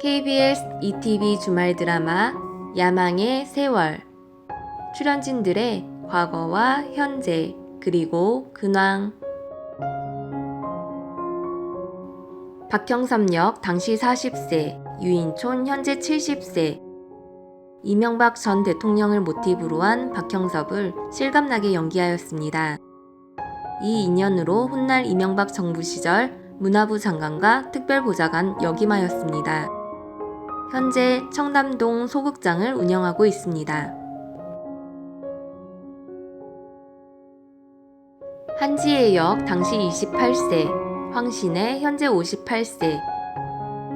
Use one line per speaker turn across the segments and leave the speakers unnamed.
KBS ETV 주말 드라마 야망의 세월 출연진들의 과거와 현재 그리고 근황 박형섭 역 당시 40세 유인촌 현재 70세 이명박 전 대통령을 모티브로 한 박형섭을 실감나게 연기하였습니다. 이 인연으로 훗날 이명박 정부 시절 문화부 장관과 특별보좌관 역임하였습니다. 현재 청담동 소극장을 운영하고 있습니다. 한지혜 역 당시 28세, 황신혜 현재 58세,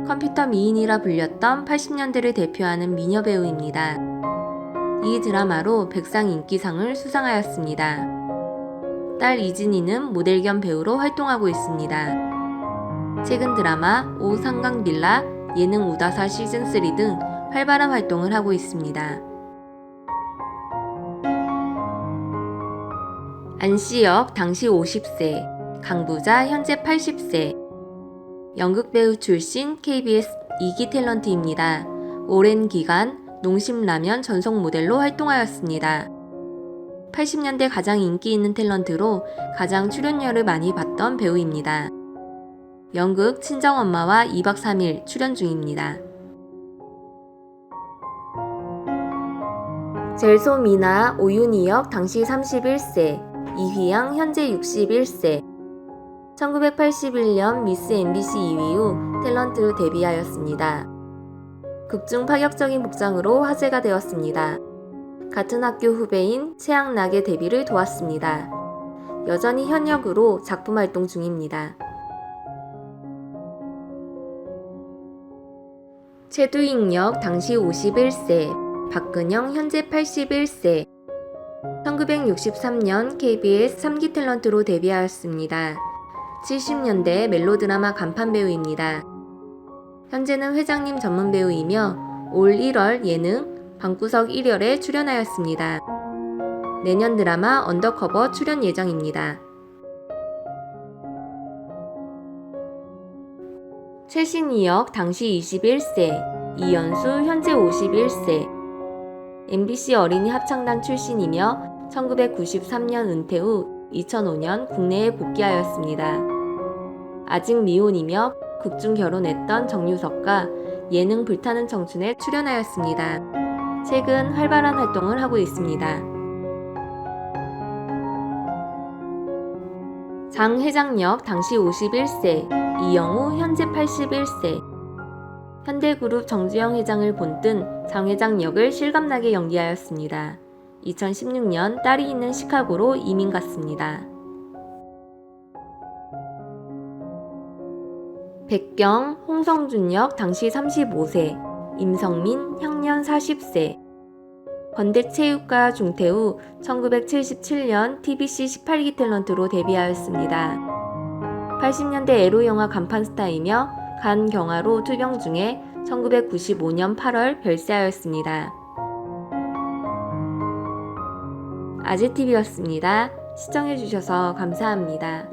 컴퓨터 미인이라 불렸던 80년대를 대표하는 미녀 배우입니다. 이 드라마로 백상 인기상을 수상하였습니다. 딸 이진이는 모델 겸 배우로 활동하고 있습니다. 최근 드라마 오상강 빌라, 예능 우다사 시즌3 등 활발한 활동을 하고 있습니다. 안씨역 당시 50세, 강부자 현재 80세, 연극 배우 출신 KBS 2기 탤런트입니다. 오랜 기간 농심라면 전속 모델로 활동하였습니다. 80년대 가장 인기 있는 탤런트로 가장 출연료를 많이 받던 배우입니다. 연극 친정엄마와 2박 3일 출연 중입니다. 젤소 미나 오윤희 역 당시 31세, 이휘양 현재 61세, 1981년 미스 MBC 2위 후 탤런트로 데뷔하였습니다. 극중 파격적인 복장으로 화제가 되었습니다. 같은 학교 후배인 최양락의 데뷔를 도왔습니다. 여전히 현역으로 작품 활동 중입니다. 최두익 역 당시 51세, 박근영 현재 81세, 1963년 KBS 3기 탤런트로 데뷔하였습니다. 70년대 멜로드라마 간판 배우입니다. 현재는 회장님 전문 배우이며 올 1월 예능 방구석 1열에 출연하였습니다. 내년 드라마 언더커버 출연 예정입니다. 최신희 역 당시 21세, 이연수 현재 51세, MBC 어린이 합창단 출신이며 1993년 은퇴 후 2005년 국내에 복귀하였습니다. 아직 미혼이며 극중 결혼했던 정유석과 예능 불타는 청춘에 출연하였습니다. 최근 활발한 활동을 하고 있습니다. 장회장역 당시 51세, 이영우 현재 81세, 현대그룹 정주영 회장을 본뜬 장 회장 역을 실감나게 연기하였습니다. 2016년 딸이 있는 시카고로 이민 갔습니다. 백경, 홍성준 역 당시 35세, 임성민 향년 40세, 건대체육과 중퇴 후 1977년 TBC 18기 탤런트로 데뷔하였습니다. 80년대 에로 영화 간판 스타이며 간 경화로 투병 중에 1995년 8월 별세하였습니다. 아재TV였습니다. 시청해주셔서 감사합니다.